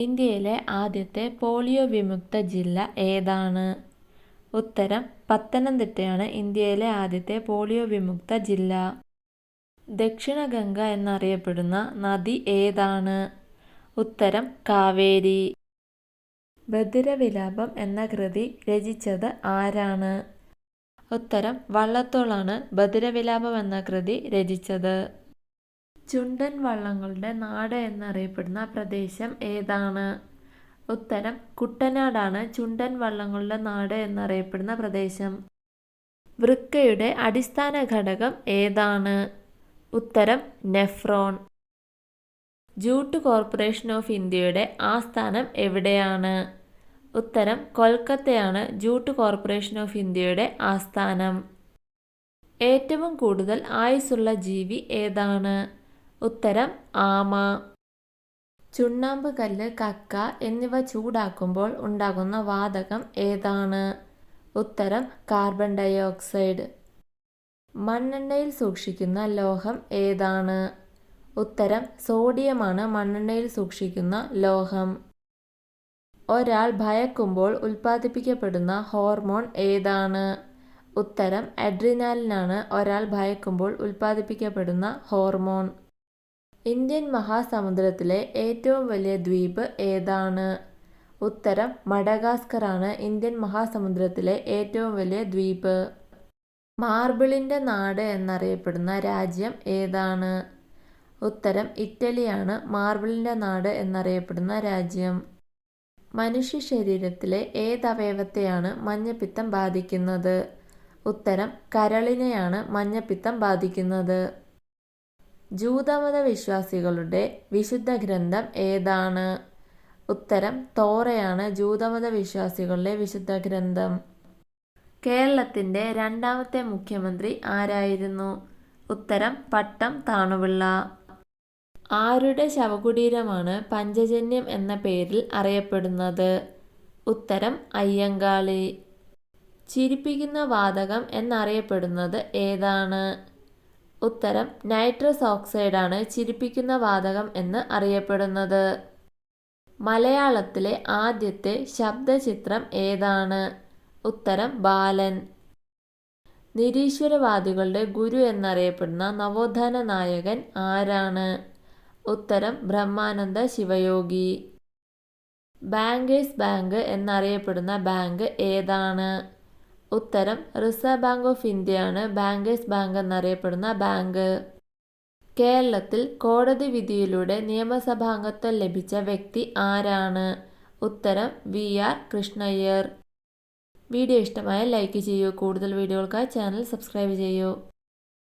ഇന്ത്യയിലെ ആദ്യത്തെ പോളിയോ വിമുക്ത ജില്ല ഏതാണ്? ഉത്തരം പത്തനംതിട്ടയാണ് ഇന്ത്യയിലെ ആദ്യത്തെ പോളിയോ വിമുക്ത ജില്ല. ദക്ഷിണഗംഗ എന്നറിയപ്പെടുന്ന നദി ഏതാണ്? ഉത്തരം കാവേരി. ഭദ്രവിലാപം എന്ന കൃതി രചിച്ചത് ആരാണ്? ഉത്തരം വള്ളത്തോളാണ് ഭദ്രവിലാപം എന്ന കൃതി രചിച്ചത്. ചുണ്ടൻ വള്ളങ്ങളുടെ നാട് എന്നറിയപ്പെടുന്ന പ്രദേശം ഏതാണ്? ഉത്തരം കുട്ടനാടാണ് ചുണ്ടൻ വള്ളങ്ങളുടെ നാട് എന്നറിയപ്പെടുന്ന പ്രദേശം. വൃക്കയുടെ അടിസ്ഥാന ഘടകം ഏതാണ്? ഉത്തരം നെഫ്രോൺ. ജൂട്ട് കോർപ്പറേഷൻ ഓഫ് ഇന്ത്യയുടെ ആസ്ഥാനം എവിടെയാണ്? ഉത്തരം കൊൽക്കത്തയാണ് ജൂട്ട് കോർപ്പറേഷൻ ഓഫ് ഇന്ത്യയുടെ ആസ്ഥാനം. ഏറ്റവും കൂടുതൽ ആയുസ്സുള്ള ജീവി ഏതാണ്? ഉത്തരം ആമ. ചുണ്ണാമ്പ് കല്ല് കക്ക എന്നിവ ചൂടാക്കുമ്പോൾ ഉണ്ടാകുന്ന വാതകം ഏതാണ്? ഉത്തരം കാർബൺ ഡയോക്സൈഡ്. മണ്ണെണ്ണയിൽ സൂക്ഷിക്കുന്ന ലോഹം ഏതാണ്? ഉത്തരം സോഡിയമാണ് മണ്ണെണ്ണയിൽ സൂക്ഷിക്കുന്ന ലോഹം. ഒരാൾ ഭയക്കുമ്പോൾ ഉൽപ്പാദിപ്പിക്കപ്പെടുന്ന ഹോർമോൺ ഏതാണ്? ഉത്തരം അഡ്രിനാലിനാണ്. ഒരാൾ ഭയക്കുമ്പോൾ ഉൽപ്പാദിപ്പിക്കപ്പെടുന്ന ഹോർമോൺ. ഇന്ത്യൻ മഹാസമുദ്രത്തിലെ ഏറ്റവും വലിയ ദ്വീപ് ഏതാണ്? ഉത്തരം മഡഗാസ്കറാണ് ഇന്ത്യൻ മഹാസമുദ്രത്തിലെ ഏറ്റവും വലിയ ദ്വീപ്. മാർബിളിന്റെ നാട് എന്നറിയപ്പെടുന്ന രാജ്യം ഏതാണ്? ഉത്തരം ഇറ്റലിയാണ് മാർബിളിന്റെ നാട് എന്നറിയപ്പെടുന്ന രാജ്യം. മനുഷ്യ ശരീരത്തിലെ ഏതവയവത്തെയാണ് മഞ്ഞപ്പിത്തം ബാധിക്കുന്നത്? ഉത്തരം കരളിനെയാണ് മഞ്ഞപ്പിത്തം ബാധിക്കുന്നത്. ജൂതമത വിശ്വാസികളുടെ വിശുദ്ധ ഗ്രന്ഥം ഏതാണ്? ഉത്തരം തോറയാണ് ജൂതമത വിശ്വാസികളുടെ വിശുദ്ധ ഗ്രന്ഥം. കേരളത്തിന്റെ രണ്ടാമത്തെ മുഖ്യമന്ത്രി ആരായിരുന്നു? ഉത്തരം പട്ടം താണുപിള്ള. ആരുടെ ശവകുടീരമാണ് പഞ്ചജന്യം എന്ന പേരിൽ അറിയപ്പെടുന്നത്? ഉത്തരം അയ്യങ്കാളി. ചിരിപ്പിക്കുന്ന വാതകം എന്നറിയപ്പെടുന്നത് ഏതാണ്? ഉത്തരം നൈട്രസ് ഓക്സൈഡാണ് ചിരിപ്പിക്കുന്ന വാതകം എന്ന് അറിയപ്പെടുന്നത്. മലയാളത്തിലെ ആദ്യത്തെ ശബ്ദചിത്രം ഏതാണ്? ഉത്തരം ബാലൻ. നിരീശ്വരവാദികളുടെ ഗുരു എന്നറിയപ്പെടുന്ന നവോത്ഥാന നായകൻ ആരാണ്? ഉത്തരം ബ്രഹ്മാനന്ദ ശിവയോഗി. ബാങ്കേഴ്സ് ബാങ്ക് എന്നറിയപ്പെടുന്ന ബാങ്ക് ഏതാണ്? ഉത്തരം റിസർവ് ബാങ്ക് ഓഫ് ഇന്ത്യയാണ് ബാങ്കേഴ്സ് ബാങ്ക് എന്നറിയപ്പെടുന്ന ബാങ്ക്. കേരളത്തിൽ കോടതി വിധിയിലൂടെ നിയമസഭാംഗത്വം ലഭിച്ച വ്യക്തി ആരാണ്? ഉത്തരം വി ആർ കൃഷ്ണയ്യർ. വീഡിയോ ഇഷ്ടമായ ലൈക്ക് ചെയ്യൂ. കൂടുതൽ വീഡിയോകൾക്കായി ചാനൽ സബ്സ്ക്രൈബ് ചെയ്യൂ.